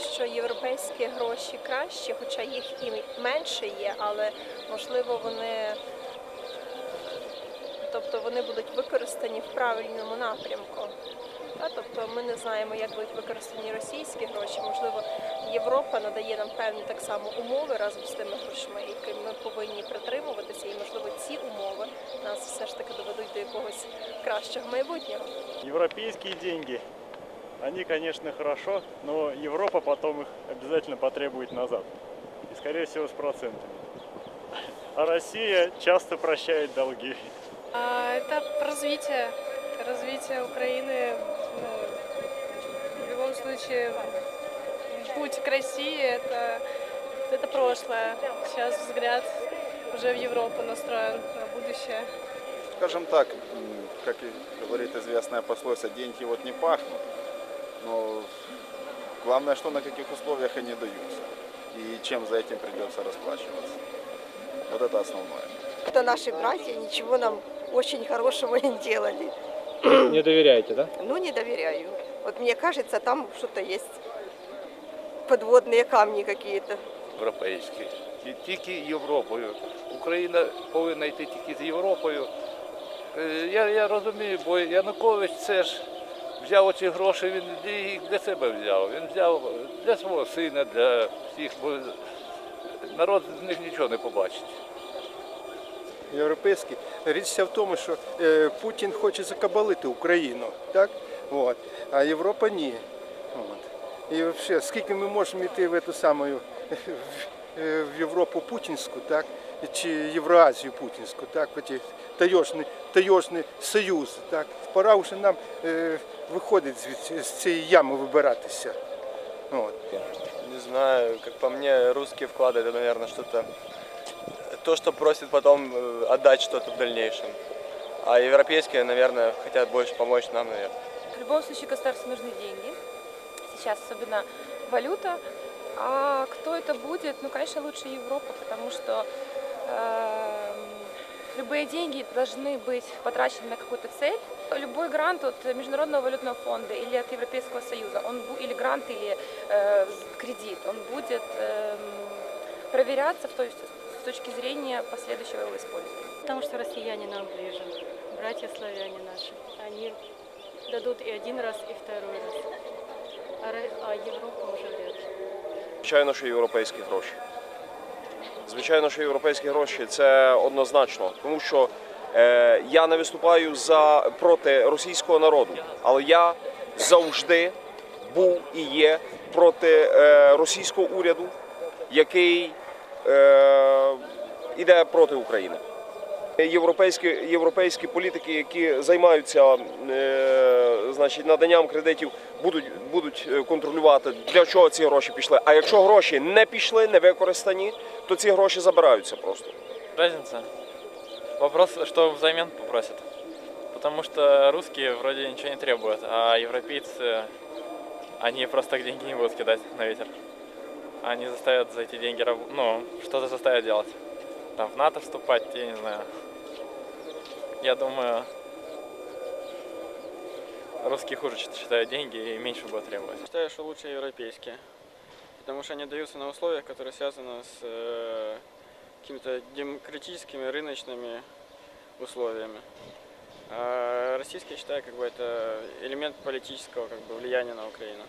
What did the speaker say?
що європейські гроші кращі, хоча їх і менше є, але можливо вони, тобто вони будуть використані в правильному напрямку. Тобто ми не знаємо, як будуть використані російські гроші. Можливо, Європа надає нам певні так само умови разом з тими грошима, які ми повинні притримуватися, і можливо ці умови нас все ж таки доведуть до якогось кращого майбутнього. Европейские деньги, они, конечно, хорошо, но Европа потом их обязательно потребует назад. И, скорее всего, с процентами. А Россия часто прощает долги. А, Это развитие, развитие Украины. ну, в любом случае, путь к России это, это прошлое. Сейчас взгляд уже в Европу настроен на будущее. Скажем так, как и говорит известная пословица, деньги вот не пахнут, но главное, что на каких условиях они даются и чем за этим придется расплачиваться. Вот это основное. Это наши братья, ничего нам очень хорошего не делали. Не доверяете, да? Ну, не доверяю. Вот мне кажется, там что-то есть. Подводные камни какие-то. європейський. І тільки Європою. Україна повинна йти тільки з Європою. Е, Я, я розумію, бо Янукович це ж взяв оці гроші, він їх для себе взяв. Він взяв для свого сина, для всіх, бо народ з них нічого не побачить. європейський. Річ в тому, що е, Путін хоче закабалити Україну, так? От. а Європа ні. От. І взагалі, скільки ми можемо йти в эту саму в Європу путінську, так? чи Євразію путінську, так? в ці таєжні, таєжні союзи. Так? Пора вже нам е, виходити звідси, з цієї ями вибиратися. От. Не знаю, как по мне, русские вклады это, наверное, что-то то, что просит потом э, отдать что-то в дальнейшем. А европейские, наверное, хотят больше помочь нам, наверное. В любом случае государству нужны деньги. Сейчас особенно валюта. А кто это будет? Ну, конечно, лучше Европа, потому что эм, любые деньги должны быть потрачены на какую-то цель. Любой грант от Международного валютного фонда или от Европейского Союза, он, бу- или грант, или э, кредит, он будет эм, проверяться в той, с точки зрения последующего его использования. Потому что россияне нам ближе, братья славяне наши. Они дадут и один раз, и второй раз. А, Ро- а Европа уже вряд ли. Звичайно, що європейські гроші. Звичайно, що європейські гроші це однозначно, тому що е, я не виступаю за проти російського народу, але я завжди був і є проти е, російського уряду, який е, іде проти України. Європейські, європейські політики, які займаються е, значить, наданням кредитів, будуть, будуть е, контролювати, для чого ці гроші пішли. А якщо гроші не пішли, не використані, то ці гроші забираються просто. Разница. Вопрос, что взамен попросят. Потому что русские вроде ничего не требуют, а европейцы, они просто деньги не будут кидать на ветер. Они заставят за эти деньги, ну, что-то заставят делать. Там в НАТО вступать, я не знаю. Я думаю, русские хуже считают деньги и меньше будут требовать. Считаю, что лучше европейские, потому что они даются на условиях, которые связаны с э, какими-то демократическими, рыночными условиями. А российские, считаю, как бы это элемент политического как бы, влияния на Украину.